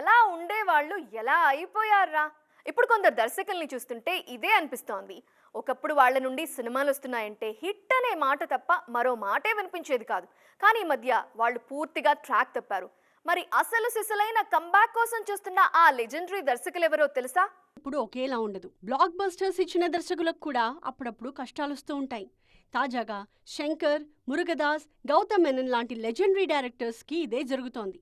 ఎలా ఉండేవాళ్ళు ఎలా అయిపోయారా? ఇప్పుడు కొందరు దర్శకుల్ని చూస్తుంటే ఇదే అనిపిస్తోంది. ఒకప్పుడు వాళ్ళ నుండి సినిమాలు వస్తున్నాయంటే హిట్ అనే మాట తప్ప మరో మాటే వినిపించేది కాదు. కానీ ఈ మధ్య వాళ్ళు పూర్తిగా ట్రాక్ తప్పారు. మరి అసలు సిసలైన కంబ్యాక్ కోసం చూస్తున్న ఆ లెజెండరీ దర్శకులు ఎవరో తెలుసా? ఇప్పుడు ఒకేలా ఉండదు. బ్లాక్ బస్టర్స్ ఇచ్చిన దర్శకులకు కూడా అప్పుడప్పుడు కష్టాలు వస్తూ ఉంటాయి. తాజాగా శంకర్ మురుగదాస్ గౌతమ్ మెనన్ లాంటి లెజెండరీ డైరెక్టర్స్కి ఇదే జరుగుతోంది.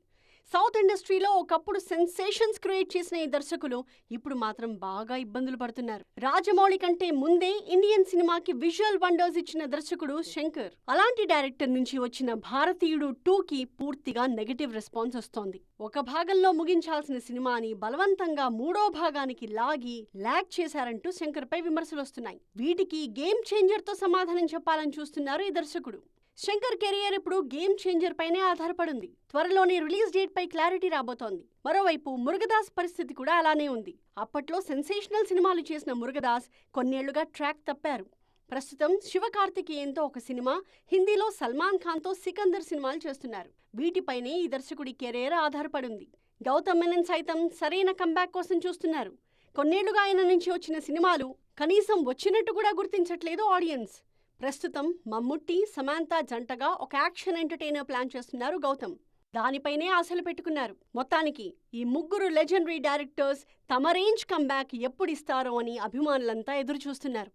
సౌత్ ఇండస్ట్రీలో ఒకప్పుడు సెన్సేషన్స్ క్రియేట్ చేసిన ఈ దర్శకులు ఇప్పుడు మాత్రం బాగా ఇబ్బందులు పడుతున్నారు. రాజమౌళి కంటే ముందే ఇండియన్ సినిమాకి విజువల్ వండర్స్ ఇచ్చిన దర్శకుడు శంకర్. అలాంటి డైరెక్టర్ నుంచి వచ్చిన భారతీయుడు టూ కి పూర్తిగా నెగటివ్ రెస్పాన్స్ వస్తోంది. ఒక భాగంలో ముగించాల్సిన సినిమాని బలవంతంగా మూడో భాగానికి లాగి లాగ్ చేశారంటూ శంకర్ పై విమర్శలు వస్తున్నాయి వీటికి గేమ్ చేంజర్తో సమాధానం చెప్పాలని చూస్తున్నారు ఈ దర్శకుడు. శంకర్ కెరియర్ ఇప్పుడు గేమ్ చేంజర్ పైనే ఆధారపడింది. త్వరలోనే రిలీజ్ డేట్ పై క్లారిటీ రాబోతోంది. మరోవైపు మురుగదాస్ పరిస్థితి కూడా అలానే ఉంది. అప్పట్లో సెన్సేషనల్ సినిమాలు చేసిన మురుగదాస్ కొన్నేళ్ళుగా ట్రాక్ తప్పారు. ప్రస్తుతం శివకార్తికేయంతో ఒక సినిమా హిందీలో సల్మాన్ ఖాన్తో సికందర్ సినిమాలు చేస్తున్నారు. వీటిపైనే ఈ దర్శకుడి కెరీర్ ఆధారపడింది. గౌతమ్ మెనన్ సైతం సరైన కంబ్యాక్ కోసం చూస్తున్నారు. కొన్నేళ్ళుగా ఆయన నుంచి వచ్చిన సినిమాలు కనీసం వచ్చినట్టు కూడా గుర్తించట్లేదు ఆడియన్స్. ప్రస్తుతం మమ్ముట్టి సమాంత జంటగా ఒక యాక్షన్ ఎంటర్టైనర్ ప్లాన్ చేస్తున్నారు గౌతమ్. దానిపైనే ఆశలు పెట్టుకున్నారు. మొత్తానికి ఈ ముగ్గురు లెజెండరీ డైరెక్టర్స్ తమ రేంజ్ కంబ్యాక్ ఎప్పుడు ఇస్తారో అని అభిమానులంతా ఎదురు చూస్తున్నారు